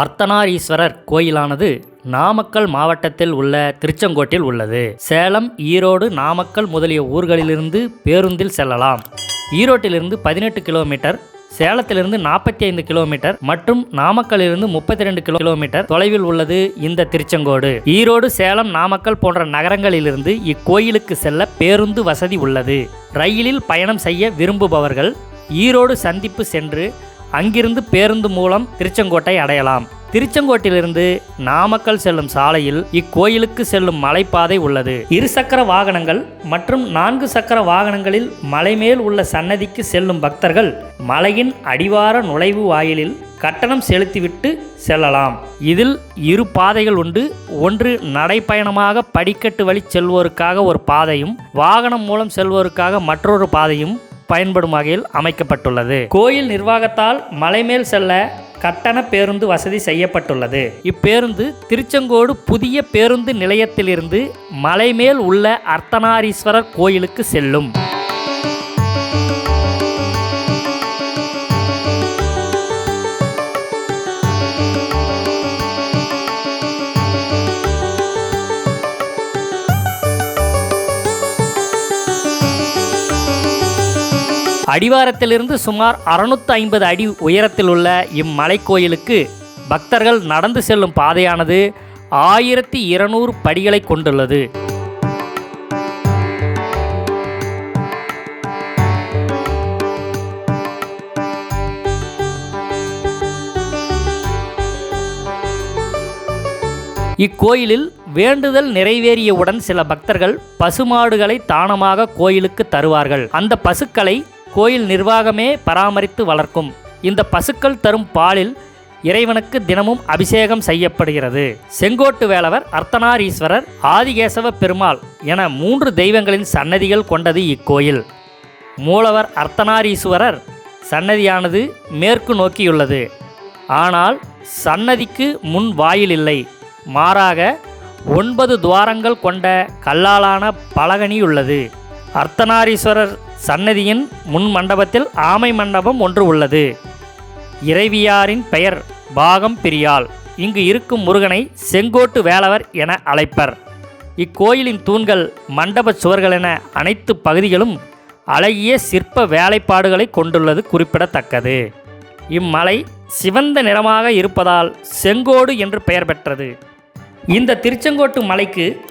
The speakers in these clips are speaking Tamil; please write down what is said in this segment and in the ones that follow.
அர்த்தநாரீஸ்வரர் கோயிலானது நாமக்கல் மாவட்டத்தில் உள்ள திருச்செங்கோட்டில் உள்ளது. சேலம் ஈரோடு நாமக்கல் முதலிய ஊர்களிலிருந்து பேருந்தில் செல்லலாம். ஈரோட்டிலிருந்து பதினெட்டு கிலோமீட்டர் சேலத்திலிருந்து நாற்பத்தி ஐந்து கிலோமீட்டர் மற்றும் நாமக்கலிலிருந்து முப்பத்தி ரெண்டு கிலோமீட்டர் தொலைவில் உள்ளது இந்த திருச்செங்கோடு. ஈரோடு சேலம் நாமக்கல் போன்ற நகரங்களிலிருந்து இக்கோயிலுக்கு செல்ல பேருந்து வசதி உள்ளது. ரயிலில் பயணம் செய்ய விரும்புபவர்கள் ஈரோடு சந்திப்பு சென்று அங்கிருந்து பேருந்து மூலம் திருச்செங்கோட்டை அடையலாம். திருச்செங்கோட்டிலிருந்து நாமக்கல் செல்லும் சாலையில் இக்கோயிலுக்கு செல்லும் மலைப்பாதை உள்ளது. இருசக்கர வாகனங்கள் மற்றும் நான்கு சக்கர வாகனங்களில் மலைமேல் உள்ள சன்னதிக்கு செல்லும் பக்தர்கள் மலையின் அடிவார நுழைவு வாயிலில் கட்டணம் செலுத்திவிட்டு செல்லலாம். இதில் இரு பாதைகள் உண்டு. ஒன்று நடைப்பயணமாக படிக்கட்டு வழி செல்வோருக்காக ஒரு பாதையும் வாகனம் மூலம் செல்வோருக்காக மற்றொரு பாதையும் பயன்படும் வகையில் அமைக்கப்பட்டுள்ளது. கோயில் நிர்வாகத்தால் மலைமேல் செல்ல கட்டண பேருந்து வசதி செய்யப்பட்டுள்ளது. இப்பேருந்து திருச்செங்கோடு புதிய பேருந்து நிலையத்திலிருந்து மலைமேல் உள்ள அர்த்தநாரீஸ்வரர் கோயிலுக்கு செல்லும். அடிவாரத்திலிருந்து சுமார் அறுநூத்தி ஐம்பது அடி உயரத்தில் உள்ள இம்மலைக்கோயிலுக்கு பக்தர்கள் நடந்து செல்லும் பாதையானது ஆயிரத்தி இருநூறு படிகளை கொண்டுள்ளது. இக்கோயிலில் வேண்டுதல் நிறைவேறியவுடன் சில பக்தர்கள் பசுமாடுகளை தானமாக கோயிலுக்கு தருவார்கள். அந்த பசுக்களை கோயில் நிர்வாகமே பராமரித்து வளர்க்கும். இந்த பசுக்கள் தரும் பாலில் இறைவனுக்கு தினமும் அபிஷேகம் செய்யப்படுகிறது. செங்கோட்டு வேலவர் அர்த்தநாரீஸ்வரர் ஆதிகேசவ பெருமாள் என மூன்று தெய்வங்களின் சன்னதிகள் கொண்டது இக்கோயில். மூலவர் அர்த்தனாரீஸ்வரர் சன்னதியானது மேற்கு நோக்கியுள்ளது. ஆனால் சன்னதிக்கு முன் வாயில் இல்லை. மாறாக ஒன்பது துவாரங்கள் கொண்ட கல்லாலான பலகனி உள்ளது. அர்த்தநாரீஸ்வரர் சன்னதியின் முன் மண்டபத்தில் ஆமை மண்டபம் ஒன்று உள்ளது. இறைவியாரின் பெயர் பாகம் பிரியாள் இங்கு இருக்கும் முருகனை செங்கோட்டு வேலவர் என அழைப்பர். இக்கோயிலின் தூண்கள் மண்டப சுவர்கள் என அனைத்து பகுதிகளும் அழகிய சிற்ப வேலைப்பாடுகளை கொண்டுள்ளது குறிப்பிடத்தக்கது. இம்மலை சிவந்த நிறமாக இருப்பதால் செங்கோடு என்று பெயர் பெற்றது. இந்த திருச்செங்கோட்டு மலைக்கு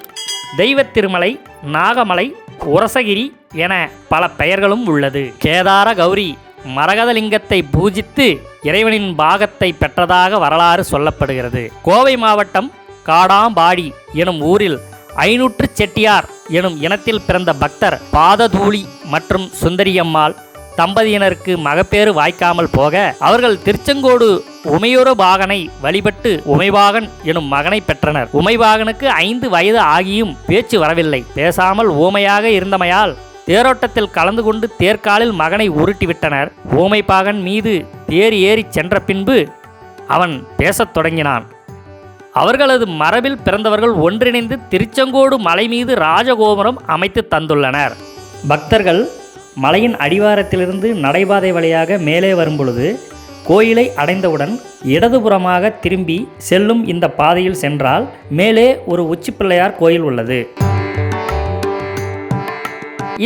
தெய்வத் திருமலை நாகமலை உரசகிரி என பல பெயர்களும் உள்ளது. கேதார கௌரி மரகதலிங்கத்தை பூஜித்து இறைவனின் பாகத்தை பெற்றதாக வரலாறு சொல்லப்படுகிறது. கோவை மாவட்டம் காடாம்பாடி எனும் ஊரில் ஐநூற்று செட்டியார் எனும் இனத்தில் பிறந்த பக்தர் பாததூளி மற்றும் சுந்தரியம்மாள் தம்பதியினருக்கு மகப்பேறு வாய்க்காமல் போக அவர்கள் திருச்செங்கோடு உமையொருபாகனை வழிபட்டு உமைபாகன் எனும் மகனை பெற்றனர். உமைபாகனுக்கு ஐந்து வயது ஆகியும் பேச்சு வரவில்லை. பேசாமல் ஊமையாக இருந்தமையால் தேரோட்டத்தில் கலந்து கொண்டு தேர்காலில் மகனை உருட்டிவிட்டனர். ஊமைபாகன் மீது தேர் ஏறிச் சென்ற பின்பு அவன் பேசத் தொடங்கினான். அவர்களது மரபில் பிறந்தவர்கள் ஒன்றிணைந்து திருச்செங்கோடு மலை மீது ராஜகோபுரம் அமைத்து தந்துள்ளனர். பக்தர்கள் மலையின் அடிவாரத்திலிருந்து நடைபாதை வழியாக மேலே வரும்பொழுது கோயிலை அடைந்தவுடன் இடதுபுறமாக திரும்பி செல்லும் இந்த பாதையில் சென்றால் மேலே ஒரு உச்சிப்பிள்ளையார் கோயில் உள்ளது.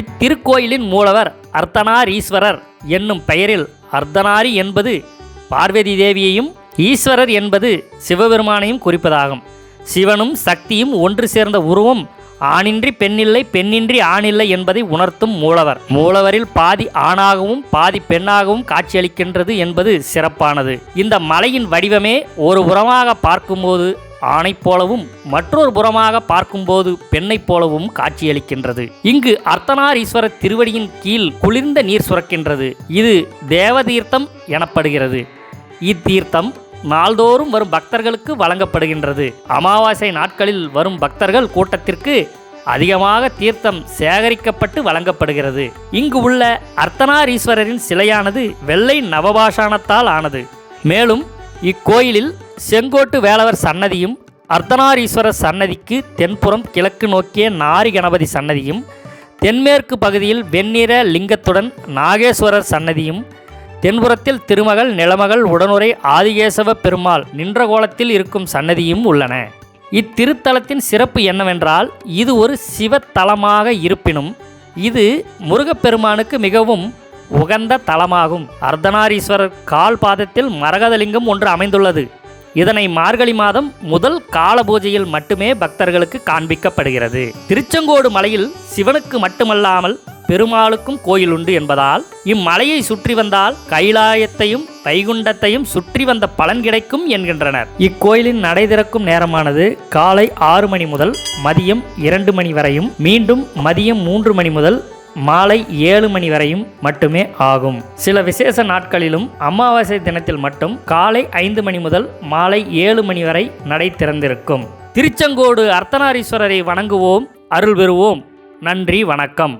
இத்திருக்கோயிலின் மூலவர் அர்த்தனாரீஸ்வரர் என்னும் பெயரில் அர்த்தனாரி என்பது பார்வதி தேவியையும் ஈஸ்வரர் என்பது சிவபெருமானையும் குறிப்பதாகும். சிவனும் சக்தியும் ஒன்று சேர்ந்த உருவம் ஆணின்றி பெண்ணில்லை பெண்ணின்றி ஆணில்லை என்பதை உணர்த்தும் மூலவர். மூலவரில் பாதி ஆணாகவும் பாதி பெண்ணாகவும் காட்சியளிக்கின்றது என்பது சிறப்பானது. இந்த மலையின் வடிவமே ஒரு புறமாக பார்க்கும்போது ஆணை போலவும் மற்றொரு புறமாக பார்க்கும்போது பெண்ணை போலவும் காட்சியளிக்கின்றது. இங்கு அர்த்தநாரீஸ்வரர் திருவடியின் கீழ் குளிர்ந்த நீர் சுரக்கின்றது. இது தேவதீர்த்தம் எனப்படுகிறது. இத்தீர்த்தம் நாள்தோறும் வரும் பக்தர்களுக்கு வழங்கப்படுகின்றது. அமாவாசை நாட்களில் வரும் பக்தர்கள் கூட்டத்திற்கு அதிகமாக தீர்த்தம் சேகரிக்கப்பட்டு வழங்கப்படுகிறது. இங்கு உள்ள அர்த்தனாரீஸ்வரரின் சிலையானது வெள்ளை நவபாஷாணத்தால் ஆனது. மேலும் இக்கோயிலில் செங்கோட்டு வேலவர் சன்னதியும் அர்த்தனாரீஸ்வரர் சன்னதிக்கு தென்புறம் கிழக்கு நோக்கிய நாரி கணபதி சன்னதியும் தென்மேற்கு பகுதியில் வெண்ணிற லிங்கத்துடன் நாகேஸ்வரர் சன்னதியும் தென்புறத்தில் திருமகள் நிலமகள் உடனுரை ஆதிகேசவ பெருமாள் நின்ற கோலத்தில் இருக்கும் சன்னதியும் உள்ளன. இத்திருத்தலத்தின் சிறப்பு என்னவென்றால் இது ஒரு சிவத்தலமாக இருப்பினும் இது முருகப்பெருமானுக்கு மிகவும் உகந்த தலமாகும். அர்த்தநாரீஸ்வரர் கால் பாதத்தில் மரகதலிங்கம் ஒன்று அமைந்துள்ளது. இதனை மார்கழி மாதம் முதல் கால பூஜையில் மட்டுமே பக்தர்களுக்கு காண்பிக்கப்படுகிறது. திருச்செங்கோடு மலையில் சிவனுக்கு மட்டுமல்லாமல் பெருமாளுக்கும் கோயில் உண்டு என்பதால் இம்மலையை சுற்றி வந்தால் கைலாயத்தையும் வைகுண்டத்தையும் சுற்றி வந்த பலன் கிடைக்கும் என்கின்றனர். இக்கோயிலின் நடை திறக்கும் நேரமானது காலை ஆறு மணி முதல் மதியம் இரண்டு மணி வரையும் மீண்டும் மதியம் மூன்று மணி முதல் மாலை ஏழு மணி வரையும் மட்டுமே ஆகும். சில விசேஷ நாட்களிலும் அமாவாசை தினத்தில் மட்டும் காலை ஐந்து மணி முதல் மாலை ஏழு மணி வரை நடை திறந்திருக்கும். திருச்செங்கோடு அர்த்தநாரீஸ்வரரை வணங்குவோம் அருள் பெறுவோம். நன்றி வணக்கம்.